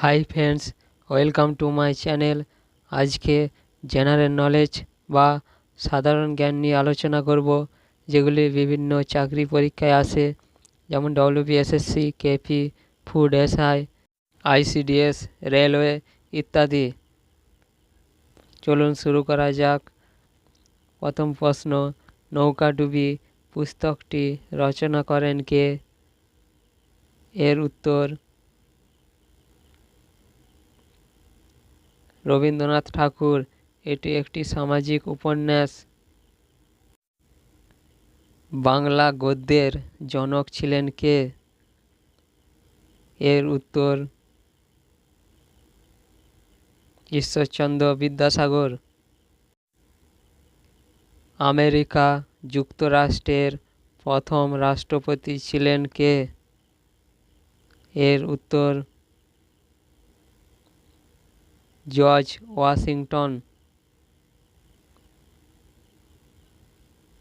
Hi friends welcome to my channel আজকে general knowledge বা সাধারণ জ্ঞান নিয়ে আলোচনা করব, যেগুলি বিভিন্ন চাকরি পরীক্ষায় আসে, যেমন WBSSC KP food SI ICDS railway ইত্যাদি। চলুন শুরু করা যাক। প্রথম প্রশ্ন নৌকাডুবি পুস্তকটি রচনা করেন কে? এর উত্তর রবীন্দ্রনাথ ঠাকুর, এটি একটি সামাজিক উপন্যাস। বাংলা গদ্যের জনক ছিলেন কে? এর উত্তর, ঈশ্বরচন্দ্র বিদ্যাসাগর। আমেরিকা যুক্তরাষ্ট্রের প্রথম রাষ্ট্রপতি ছিলেন কে? এর উত্তর জর্জ ওয়াশিংটন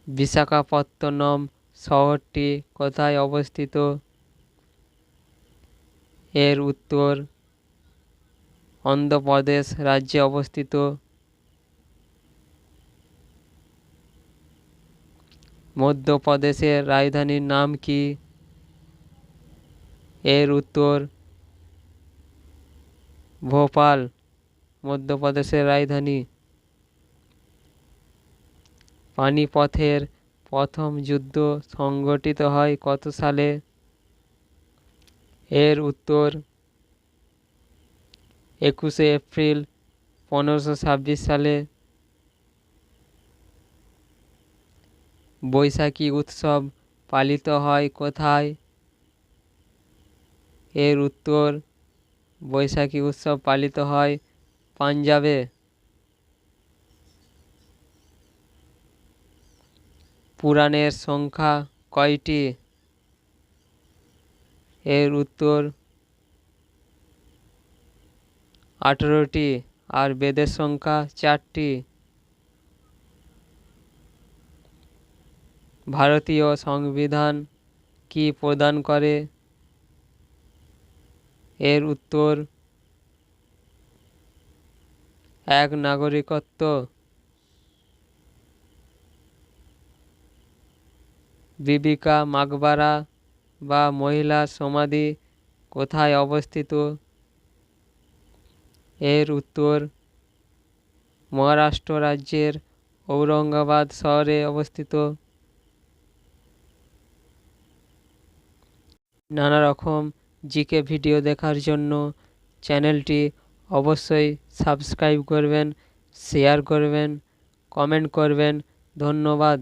বিশাখাপত্তনম শহরটি কোথায় অবস্থিত? এর উত্তর অন্ধ্রপ্রদেশ রাজ্যে অবস্থিত। মধ্যপ্রদেশের রাজধানীর নাম কি? এর উত্তর ভোপাল। মধ্যপ্রদেশের রাজধানী। পানিপথের প্রথম যুদ্ধ সংগঠিত হয় কত সালে? এর উত্তর একুশে এপ্রিল পনেরোশো ছাব্বিশ সালে। বৈশাখী উৎসব পালিত হয় কোথায়? এর উত্তর বৈশাখী উৎসব পালিত হয় পাঞ্জাবে। পুরাণের সংখ্যা কয়টি? এর উত্তর আঠেরোটি আর বেদের সংখ্যা চারটি। ভারতীয় সংবিধান কি প্রদান করে? এর উত্তর এক নাগরিকত্ব। বিবিকা মাকবারা বা মহিলা সমাধি কোথায় অবস্থিত? এর উত্তর, মহারাষ্ট্র রাজ্যের ঔরঙ্গাবাদ শহরে অবস্থিত। নানা রকম জিকে ভিডিও দেখার জন্য চ্যানেলটি অবশ্যই সাবস্ক্রাইব করবেন শেয়ার করবেন কমেন্ট করবেন। ধন্যবাদ।